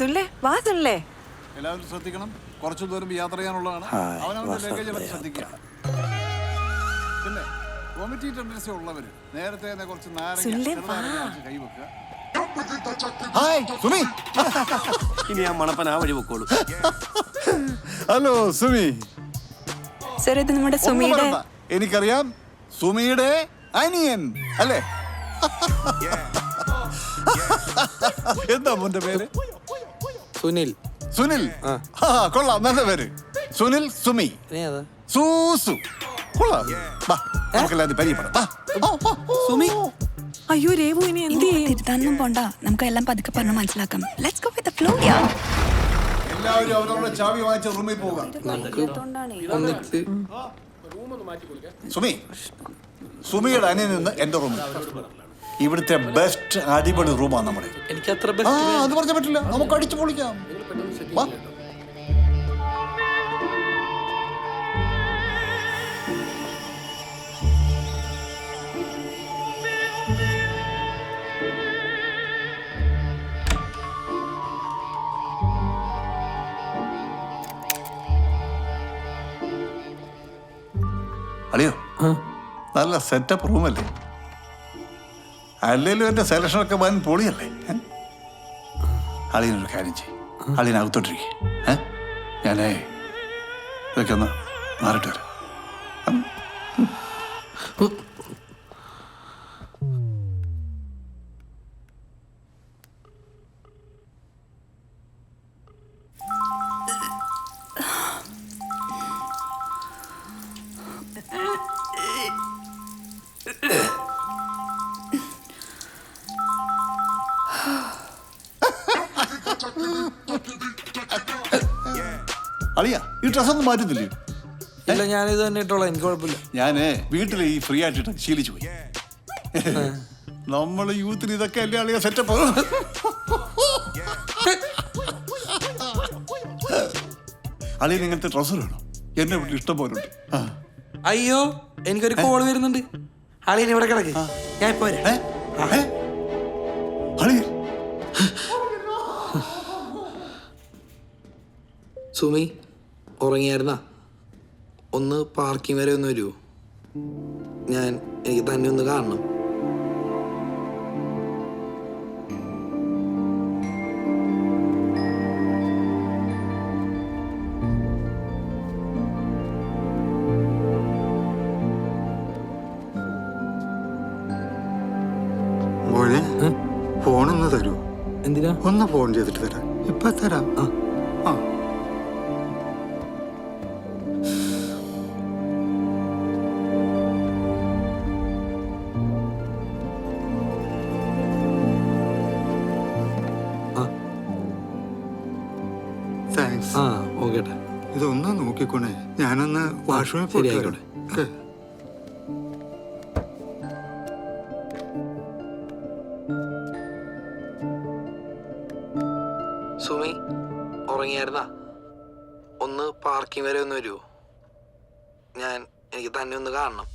തുള്ളേ വാ തുള്ളേ. എല്ലാവരും ശ്രദ്ധിക്കണം. കുറച്ചു ദൂരം യാത്ര ചെയ്യാനുള്ളതാണ്. ഹായ്, അവനവന്റെ വസന്ത ലഗേജ് ശ്രദ്ധിക്കുക. പിന്നെ വോമിറ്റി ടെൻഡൻസി ഉള്ളവര് നേരത്തെ തന്നെ കുറച്ച് നാരങ്ങ സുനിലേ, ചെറുനാരങ്ങ വാ. അരച്ച് കൈവെക്കുക. ഹായ് സുമി. ഇനി ആ മണപ്പൻ ആ വഴി പൊക്കോളൂ. ഹലോ സുമി. സാർ ഇത് നമ്മുടെ സുമിയുടെ എനിക്കറിയാം സുമിയുടെ അനിയൻ അല്ലേ? എന്താ മോന്റെ പേര്? സുനിൽ. സുനിൽ? ആ. കൊള്ളാം നല്ല പേര്. സുനിൽ സുമി. സൂസു. കൊള്ളാം. വാ നമുക്കെല്ലാവരും പരിചയപ്പെടാം. വാ. സുമി? അയ്യോ രേവു ഇനി എന്ത് തിരുത്താനൊന്നും പോണ്ട. നമുക്ക് എല്ലാം പതുക്കെ പറഞ്ഞു മനസ്സിലാക്കാം. ലെറ്റ്സ് ഗോ വിത്ത് ഫ്ലോ യാ എല്ലാവരും അവരവരുടെ ചാവി വാങ്ങിച്ച റൂമിൽ പോവുക. സുമി. സുമിയുടെ അനിയൻ നിന്ന് എന്റെ റൂമിൽ ഇവിടുത്തെ ബെസ്റ്റ് അടിപൊളി റൂമാണ് നമ്മുടെ. എനിക്ക് അത്ര ആ അത് പറഞ്ഞാൽ പറ്റില്ല. നമുക്ക് അടിച്ചു പൊളിക്കാം. വാ. അളിയോ നല്ല സെറ്റപ്പ് റൂമല്ലേ അല്ലേലും എന്റെ സെലക്ഷനൊക്കെ വൻ പൊളിയല്ലേ? അളിയനൊരു കാര്യം ചെയ്യും. അളിയനകത്തോട്ടിരിക്കെ. ഞാനേ ഇതൊക്കെ ഒന്ന് മാറിട്ട് വരാം. അളിയ ഡ്രസ് ഒന്നും മാറ്റുന്നില്ലേ ഇല്ല ഞാനിത് തന്നെ ഇട്ടോളാം എനിക്ക് കുഴപ്പമില്ല. ഞാൻ വീട്ടിൽ ഈ ഫ്രീ ആയിട്ടിട്ട് ശീലിച്ചു പോയി. നമ്മൾ യൂത്തിന് ഇതൊക്കെ അല്ലേ ആളുകൾ സെറ്റപ്പ് അളിയൻ ഇങ്ങനത്തെ ഡ്രസ് വേണം? എന്നെ വീട്ടിൽ ഇഷ്ടം പോലെ ഉണ്ട്. ആ. അയ്യോ എനിക്കൊരു കോൾ വരുന്നുണ്ട്. ആളിനെ ഇവിടെ കിടക്ക്. ഞാൻ ഇപ്പൊ വരാം. ഏ? ഏ? അളിയൻ. സുമി ഉറങ്ങിയായിരുന്നാ? ഒന്ന് പാർക്കിംഗ് വരെ ഒന്ന് വരുമോ ഞാൻ എനിക്ക് തന്നെ ഒന്ന് കാണണം. ഫോണൊന്ന് തരൂ. എന്തിനാ? ഒന്ന് ഫോൺ ചെയ്തിട്ട് തരാം. ഇപ്പൊ തരാം. ആ. ആ ഓക്കെ ഇതൊന്ന് നോക്കിക്കോണേ. ഞാനൊന്ന് വാഷ്റൂമിൽ പോയിട്ട്. ഓക്കേ. സുമി ഉറങ്ങിയായിരുന്നാ? ഒന്ന് പാർക്കിംഗ് വരെ ഒന്ന് വരുമോ ഞാൻ എനിക്ക് തന്നെ ഒന്ന് കാണണം.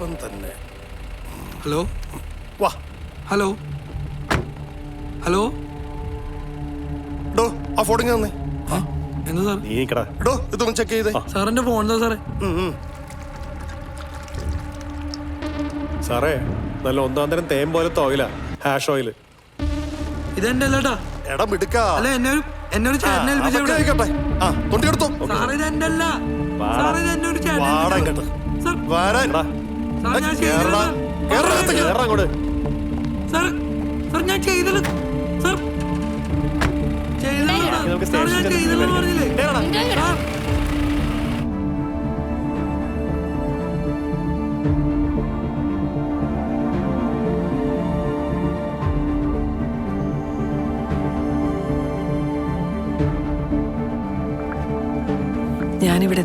ഇവൻ തന്നെ. ഹലോ? വാ. ഹലോ? ഹലോ? ഡോ ആ ഫോണിങ് തന്നെ എന്താ സാർ നീക്കടാ. ഡോ ഇതൊന്ന് ചെക്ക് ചെയ്തേ. സാറിന്റെ ഫോൺ എന്താ സാറേ? സാറേ നല്ല ഒന്നാം തരം തേൻ പോലത്തെ ഓയിലാ ഹാഷ് ഓയിൽ ഇതെന്റെ അല്ലേട്ടാ എടാ മിടുക്കാ. അല്ല എന്നെ ഒരു എന്നെ ഒരു ചേട്ടനെ ഏൽപ്പിച്ച അതൊക്കെ ആയിക്കോട്ടെ. ആ തൊണ്ടിയെടുത്തോ സാറേ ഇത് എന്റെ അല്ല സാറേ ഇത് എന്നെ ഒരു ചേട്ടനെ വാടാ ഏൽപ്പിച്ചതാ. ഇങ്ങോട്ട്. സാർ വരാൻ ഞാൻ കേറടാ. ചെയ്തത് കേറാ അങ്ങോട്ട്. സാർ സാർ ഞാൻ ചെയ്തത് സാർ ചെയ്തത് സാർ ഞാൻ സ്റ്റേഷനിൽ പറഞ്ഞില്ലേ? സാർ ഞാനിവിടെ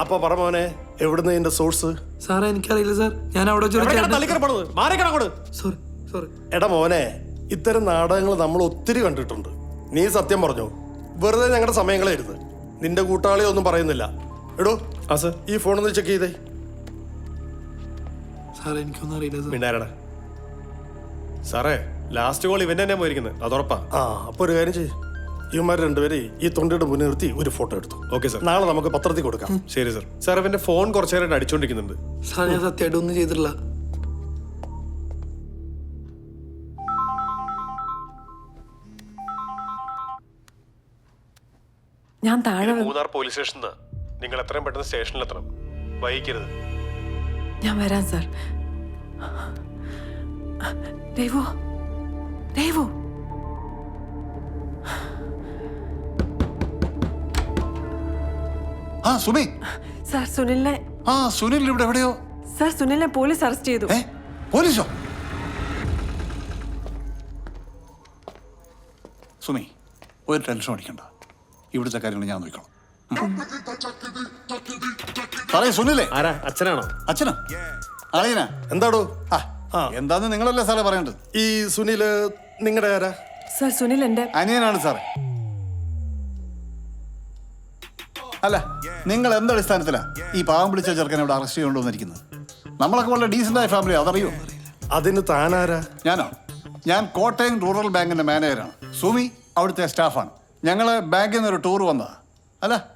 അപ്പൊ പറമോനെ എവിടുന്ന് ഇതിന്റെ സോഴ്സ് സാറേ എനിക്കറിയില്ല സാർ. ഞാൻ അവിടെ സോറി സോറി എടാ മോനെ ഇത്തരം നാടകങ്ങൾ നമ്മൾ ഒത്തിരി കണ്ടിട്ടുണ്ട്. നീ സത്യം പറഞ്ഞു? വെറുതെ ഞങ്ങളുടെ സമയങ്ങളെ സമയങ്ങളായിരുന്നു നിന്റെ കൂട്ടാളി ഒന്നും പറയുന്നില്ല. എടോ ആ സർ. ഈ ഫോൺ ഒന്ന് ചെക്ക് ചെയ്തേ. സാറേ എനിക്കൊന്നും അറിയില്ല സാർ. സാറേ ലാസ്റ്റ് കോൾ ഇവൻ തന്നെ പോയിരിക്കുന്നത്. അതുറപ്പാ. ആ അപ്പൊ ഒരു കാര്യം ചെയ്യ്. ഇവന്മാർ രണ്ടുപേരെ ഈ തൊണ്ടയുടെ മുന്നിൽ നിർത്തി ഒരു ഫോട്ടോ എടുത്തു. ഓക്കെ സാർ നാളെ നമുക്ക് പത്രത്തിൽ കൊടുക്കാം. ശരി സാർ സാർ അവന്റെ ഫോൺ കുറച്ചു നേരമായിട്ട് അടിച്ചോണ്ടിരിക്കുന്നുണ്ട്. സാർ ഞാൻ സത്യമായിട്ട് ഒന്നും ചെയ്തിട്ടില്ല. ഞാൻ താഴെ മൂന്നാർ പോലീസ് സ്റ്റേഷനിൽ നിങ്ങൾ എത്രയും പെട്ടെന്ന് സ്റ്റേഷനിലെത്തണം വൈകിക്കരുത്. ഞാൻ വരാം സാർ ദൈവോ രേവു ആ സുമി. സാർ സുനിലിനെ ആ സുനിൽ ഇവിടെ എവിടെയോ? സാർ സുനിലിനെ പോലീസ് അറസ്റ്റ് ചെയ്തു. ഏ പോലീസോ? സുമി ഒരു ടെൻഷൻ അടിക്കണ്ട. ഇവിടുത്തെ കാര്യങ്ങൾ ഞാൻ നോക്കിക്കോളാം. സാറേ സുനിലേ. ആരാ? അച്ഛനാണോ? അച്ഛനാ? അളിയനാ? എന്താടോ? ആ ആ. എന്താന്ന് നിങ്ങളല്ലേ സാറേ പറയേണ്ടത്? ഈ സുനിൽ നിങ്ങളുടെ ആരാ? സാർ സുനിൽ എന്റെ അനിയനാണ് സാറേ. അല്ല നിങ്ങൾ എന്ത് അടിസ്ഥാനത്തിലാ ഈ പാവം പിടിച്ച ചെറുക്കനെ ഇവിടെ അറസ്റ്റ് ചെയ്തുകൊണ്ടുവന്നിരിക്കുന്നത് നമ്മളൊക്കെ വളരെ ഡീസന്റ് ആയ ഫാമിലി അതറിയോ? അതിന് താനാരാ? ഞാനോ? ഞാൻ കോട്ടയം റൂറൽ ബാങ്കിന്റെ മാനേജറാണ് സുമി അവിടുത്തെ സ്റ്റാഫാണ്. ഞങ്ങൾ ബാങ്കിൽ നിന്ന് ഒരു ടൂർ വന്നതാ. അല്ല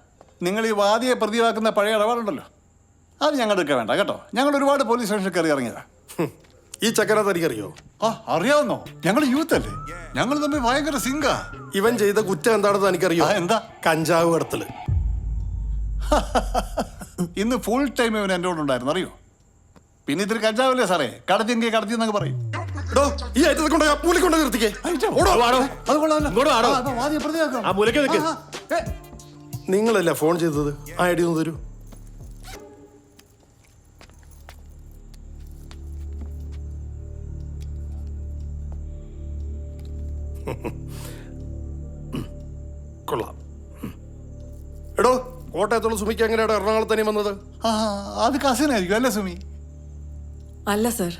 നിങ്ങൾ ഈ വാദിയെ പ്രതിവാക്കുന്ന പഴയ ഇടപാടുണ്ടല്ലോ? അത് ഞങ്ങളുടെ വേണ്ട കേട്ടോ? ഞങ്ങൾ ഒരുപാട് പോലീസ് സ്റ്റേഷനിൽ കയറി ഇറങ്ങിയതാ. ഈ ചക്കര തനിക്കറിയോ? ആ അറിയാവുന്നോ? ഞങ്ങൾ യൂത്ത് അല്ലേ? ഞങ്ങൾ തമ്മിൽ ഭയങ്കര സിങ്കാ ഇവൻ ചെയ്ത കുറ്റം എന്താണെന്ന് എനിക്കറിയോ ആ, എന്താ? കഞ്ചാവ് കടത്തൽ. ഇന്ന് ഫുൾ ടൈം ഇവൻ എന്റെ കൂടെ ഉണ്ടായിരുന്നു അറിയോ? പിന്നെ ഇത്തിരി കഞ്ചാവല്ലേ സാറേ? കടത്തിയെങ്കിൽ കടത്തി എന്നൊക്കെ പറയും. എടോ, ഈ ഐറ്റത്തെ കൊണ്ട് പൂലി കൊണ്ട് നിർത്തിക്കേ. ഓടോ. അത് കൊള്ളാമല്ലോ. ഇങ്ങോട്ട് വാടോ. ആ, അപ്പൊ വാദിയെ പ്രതിയാക്കാം. ആ മൂലയ്ക്ക് നിൽക്ക്. ആ, ആ, ഏ, നിങ്ങളല്ല ഫോൺ ചെയ്തത്? ആ ഐ ഡി ഒന്ന് തരൂ. കൊള്ളാം. എടോ കോട്ടയത്തുള്ള സുമിക്ക് എങ്ങനെയാണ് എറണാകുളത്ത് തന്നെ വന്നത്? ആ, അത് കസിനായിരിക്കും അല്ലേ സുമി? അല്ല സർ.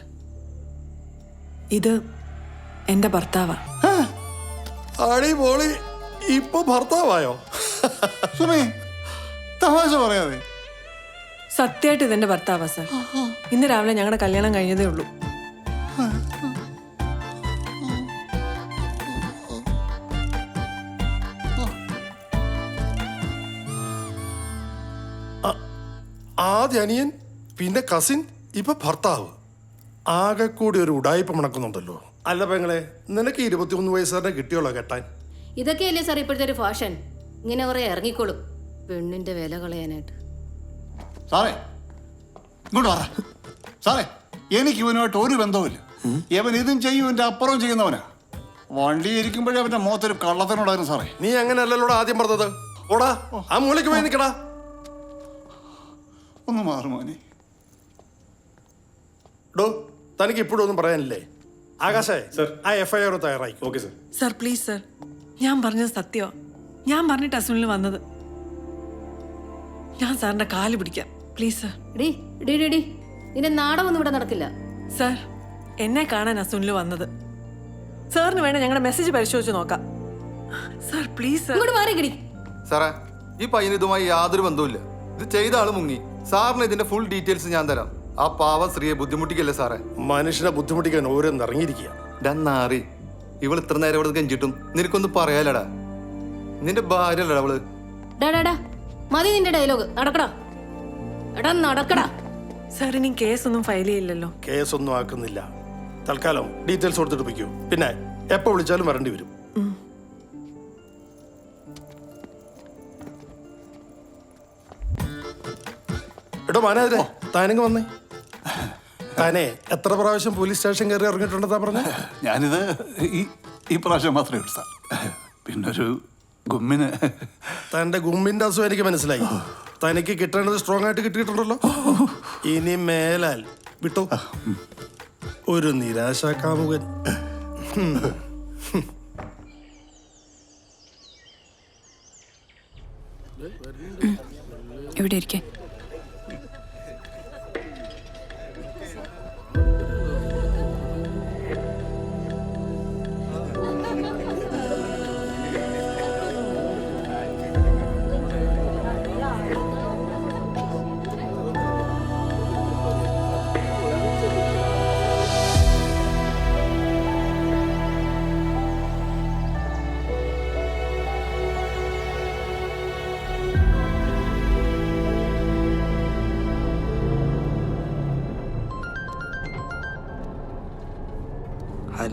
ഇത് എന്റെ ഭർത്താവാ. അടി പോളി ഇപ്പൊ ഭർത്താവായോ? സുമി തമാശ പറയാതെ. സത്യമായിട്ട് ഇതെന്റെ ഭർത്താവാ സർ. ഇന്ന് രാവിലെ ഞങ്ങളുടെ കല്യാണം കഴിഞ്ഞതേ ഉള്ളൂ. ആദ്യ അനിയൻ പിന്നെ കസിൻ ഇപ്പൊ ഭർത്താവ്. ആകെ കൂടി ഒരു ഉടായ്പ മണക്കുന്നുണ്ടല്ലോ. അല്ല പെങ്ങളെ നിനക്ക് ഇരുപത്തിയൊന്ന് വയസ്സുകാരനെ കിട്ടിയോളോ കെട്ടാൻ? ഇതൊക്കെയല്ലേ സാർ ഇപ്പോഴത്തെ ഒരു ഫാഷൻ ഇങ്ങനെ കുറെ ഇറങ്ങിക്കോളും. പെണ്ണിന്റെ വില കളയാനായിട്ട്. സാറേ ഇങ്ങോട്ട് പറ സാറേ എനിക്ക് ഇവനുമായിട്ട് ഒരു ബന്ധവുമില്ല. ഇവൻ ഇതും ചെയ്യും അപ്പുറം ചെയ്യുന്നവനാ. വണ്ടി ഇരിക്കുമ്പോഴേ അവന്റെ മുഖത്തൊരു കള്ളത്തിനുണ്ടായിരുന്നു സാറേ. നീ അങ്ങനെയല്ലല്ലോടാ ആദ്യം പറഞ്ഞത്. ഓടാ ആ മൂലയ്ക്ക് പോയി നിൽക്കടാ ഒന്ന് മാറും മോനെ. ഡോ തനിക്ക് ഇപ്പോഴും ഒന്നും പറയാനില്ലേ? ആകാശേ സർ. ആ എഫ്ഐആർ തയ്യാറായി. R okay sir. Sir please sir. ഞാൻ പറഞ്ഞത് സത്യമാ ഞാൻ പറഞ്ഞിട്ട് അസുനിൽ വന്നത്. ഞാൻ സാറിന്റെ കാൽ പിടിക്കാം. Please sir. ഡി ഡി ഡി ഡി നിന്റെ നാടകമൊന്നും ഇവിടെ നടക്കില്ല. സർ എന്നെ കാണാൻ അസുനിൽ വന്നത്. സാറിന് വേണ്ട ഞങ്ങളുടെ മെസ്സേജ് പരിശോധിച്ച് നോക്കാം. Sir please sir. ഇങ്ങോട്ട് മാറി കിടി സാറേ ഈ പയ്യന് ഇതുമായി യാതൊരു ബന്ധവുമില്ല. ഇത് ചെയ്ത ആൾ മുങ്ങി. സാറിന് ഇതിന്റെ ഫുൾ ഡീറ്റെയിൽസ് ഞാൻ തരാം. ആ പാവ സ്ത്രീയെ ബുദ്ധിമുട്ടിക്കല്ലേ സാറേ? മനുഷ്യനെ ബുദ്ധിമുട്ടിക്കാൻ ഓരോന്ന് ഇറങ്ങിയിരിക്കുക ഡന്നാറി ഇവൾ ഇത്ര നേരം ഇവിടെ കെഞ്ചിട്ടും നിനക്കൊന്നും പറയാലടാ നിന്റെ ഭാര്യ അല്ലടാ അവൾ മതി നിന്റെ ഡയലോഗ് നടക്കടാ. എടാ നടക്കടാ. സാർ ഇനി കേസൊന്നും ഫയൽ ചെയ്യില്ലല്ലോ. കേസൊന്നും ആക്കുന്നില്ല. തൽക്കാലം ഡീറ്റെയിൽസ് കൊടുത്തിട്ട് പിന്നെ എപ്പോ വിളിച്ചാലും വരേണ്ടി വരും. മാനേജരെ താനങ്ങ് വന്നേ. താനെ എത്ര പ്രാവശ്യം പോലീസ് സ്റ്റേഷൻ കയറി ഇറങ്ങിയിട്ടുണ്ടെന്നാ പറഞ്ഞ? ഞാനിത് ഈ ഈ പ്രാവശ്യം മാത്രമേ ഉള്ളൂ സാർ. പിന്നൊരു ഗുമ്മിന്. തന്റെ ഗുമ്മിന്റെ അസുഖം എനിക്ക് മനസ്സിലായി. തനിക്ക് കിട്ടേണ്ടത് സ്ട്രോങ് ആയിട്ട് കിട്ടിയിട്ടുണ്ടല്ലോ. ഇനി മേലാൽ വിട്ടോ. ഒരു നിരാശ കാമുകൻ ഇവിടെ ഇരിക്കെ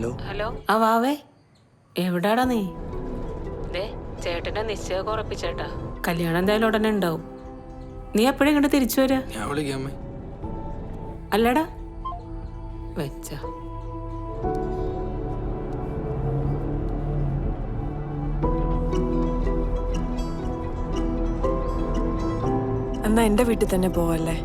ഹലോ? ഹലോ? ആ വാവേ. എവിടാടാ നീ? ദേ ചേട്ടന്റെ നിശ്ചയം ഉറപ്പിച്ചേട്ടാ കല്യാണം എന്തായാലും ഉടനെ ഉണ്ടാവും. നീ എപ്പോഴും ഇങ്ങോട്ട് തിരിച്ചു വരാ? ഞാൻ വിളിക്കാം അല്ലടാ. വെച്ച. എന്നാ എന്റെ വീട്ടിൽ തന്നെ പോവല്ലേ?